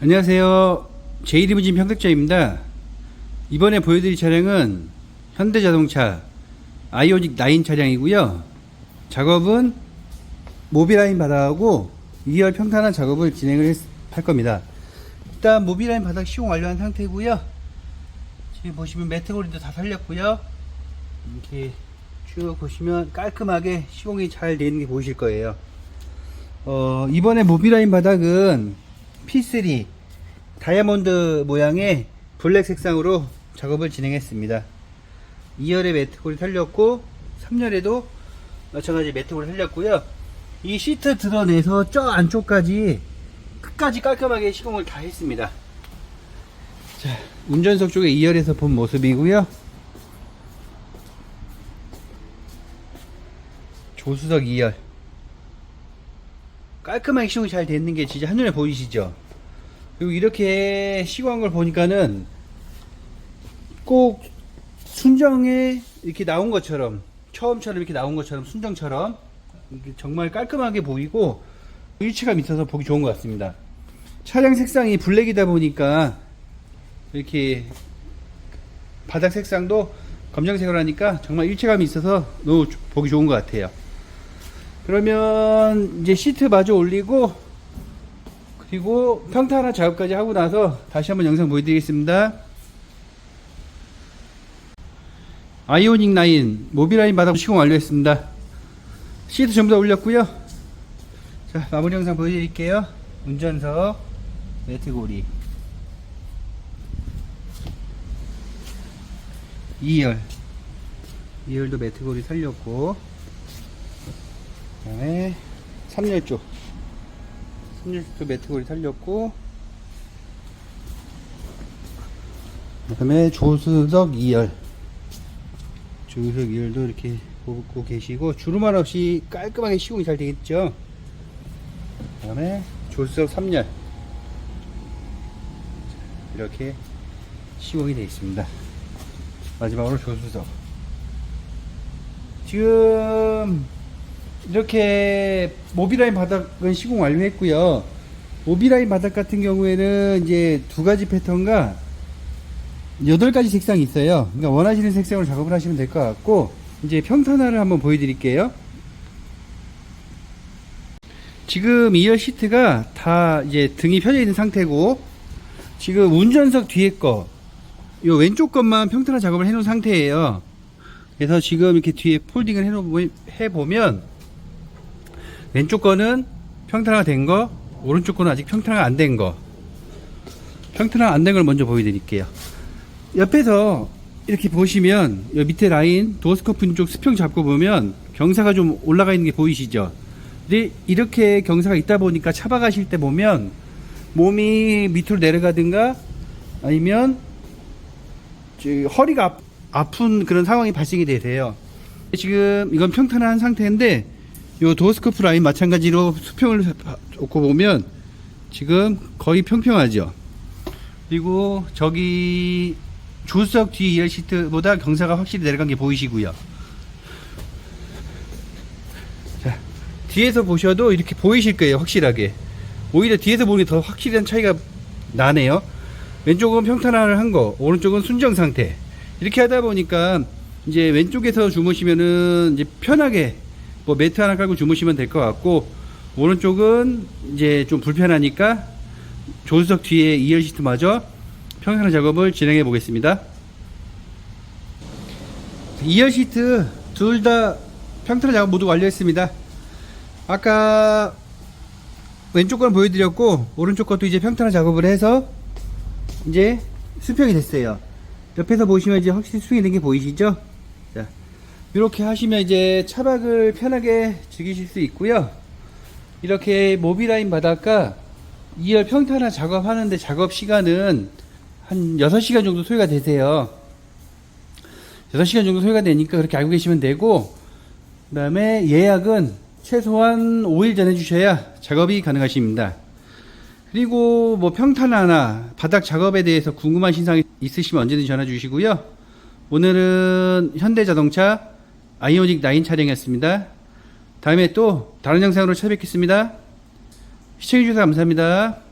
안녕하세요. 제1리무진 평택자입니다. 이번에 보여드릴 차량은 현대자동차 아이오닉 9 차량이고요. 작업은 모비라인 바닥하고 2열 평탄한 작업을 진행을 했- 할 겁니다. 일단 모비라인 바닥 시공 완료한 상태고요. 지금 보시면 매트고리도 다 살렸고요. 이렇게 쭉 보시면 깔끔하게 시공이 잘 되어 있는 게 보이실 거예요. 어, 이번에 모비라인 바닥은 P3 다이아몬드 모양의 블랙 색상으로 작업을 진행했습니다. 2열에 매트골이 살렸고 3열에도 마찬가지 매트골이 살렸고요. 이 시트 드러내서 저 안쪽까지 끝까지 깔끔하게 시공을 다 했습니다. 자, 운전석 쪽에 2열에서 본 모습이고요. 조수석 2열. 깔끔하게 시공이 잘 됐는 게 진짜 한눈에 보이시죠? 그리고 이렇게 시공한 걸 보니까는 꼭 순정에 이렇게 나온 것처럼 처음처럼 이렇게 나온 것처럼 순정처럼 정말 깔끔하게 보이고 일체감 있어서 보기 좋은 것 같습니다. 차량 색상이 블랙이다 보니까 이렇게 바닥 색상도 검정색으로 하니까 정말 일체감이 있어서 너무 조- 보기 좋은 것 같아요. 그러면 이제 시트 마저 올리고 그리고 평탄화 작업까지 하고 나서 다시 한번 영상 보여드리겠습니다. 아이오닉 9 모비라인 바닥 시공 완료했습니다. 시트 전부 다 올렸고요. 자 마무리 영상 보여드릴게요. 운전석 매트고리 2열 2열도 매트고리 살렸고 그 다음에 3열 쪽 3열 쪽도 매트고리 살렸고 그 다음에 조수석 2열. 조수석 2열도 이렇게 보고 계시고 주름만 없이 깔끔하게 시공이 잘 되겠죠? 그 다음에 조수석 3열. 이렇게 시공이 되어 있습니다. 마지막으로 조수석. 지금 이렇게 모비라인 바닥은 시공 완료했고요. 모비라인 바닥 같은 경우에는 이제 두 가지 패턴과 여덟 가지 색상이 있어요. 그러니까 원하시는 색상으로 작업을 하시면 될 것 같고 이제 평탄화를 한번 보여드릴게요. 지금 2열 시트가 다 이제 등이 펴져 있는 상태고 지금 운전석 뒤에 거, 요 왼쪽 것만 평탄화 작업을 해놓은 상태예요. 그래서 지금 이렇게 뒤에 폴딩을 해놓, 해보면 왼쪽 거는 평탄화가 된 거, 오른쪽 거는 아직 평탄화가 안된 거. 평탄화가 안된 걸 먼저 보여드릴게요. 옆에서 이렇게 보시면 여 밑에 라인 도어스코프 쪽 수평 잡고 보면 경사가 좀 올라가 있는 게 보이시죠? 근데 이렇게 경사가 있다 보니까 차박하실 때 보면 몸이 밑으로 내려가든가 아니면 저 허리가 아- 아픈 그런 상황이 발생이 되세요. 지금 이건 평탄한 상태인데 요 도어스코프 라인 마찬가지로 수평을 놓고 보면 지금 거의 평평하죠. 그리고 저기 조수석 뒤 2열 시트보다 경사가 확실히 내려간 게 보이시고요. 자, 뒤에서 보셔도 이렇게 보이실 거예요, 확실하게. 오히려 뒤에서 보니 더 확실한 차이가 나네요. 왼쪽은 평탄화를 한 거, 오른쪽은 순정 상태. 이렇게 하다 보니까 이제 왼쪽에서 주무시면은 이제 편하게 뭐 매트 하나 깔고 주무시면 될 것 같고 오른쪽은 이제 좀 불편하니까 조수석 뒤에 2열 시트마저 평탄화 작업을 진행해 보겠습니다. 2열 시트 둘 다 평탄화 작업 모두 완료했습니다. 아까 왼쪽 건 보여드렸고 오른쪽 것도 이제 평탄화 작업을 해서 이제 수평이 됐어요. 옆에서 보시면 이제 확실히 수평이 된 게 보이시죠? 자, 이렇게 하시면 이제 차박을 편하게 즐기실 수 있고요. 이렇게 모비라인 바닷가 2열 평탄화 작업하는데 작업 시간은 한 6시간 정도 소요가 되세요. 6시간 정도 소요가 되니까 그렇게 알고 계시면 되고, 그 다음에 예약은 최소한 5일 전에 주셔야 작업이 가능하십니다. 그리고 뭐 평탄화나 바닥 작업에 대해서 궁금하신 사항이 있으시면 언제든지 전화 주시고요. 오늘은 현대자동차 아이오닉 9 차량이었습니다. 다음에 또 다른 영상으로 찾아뵙겠습니다. 시청해주셔서 감사합니다.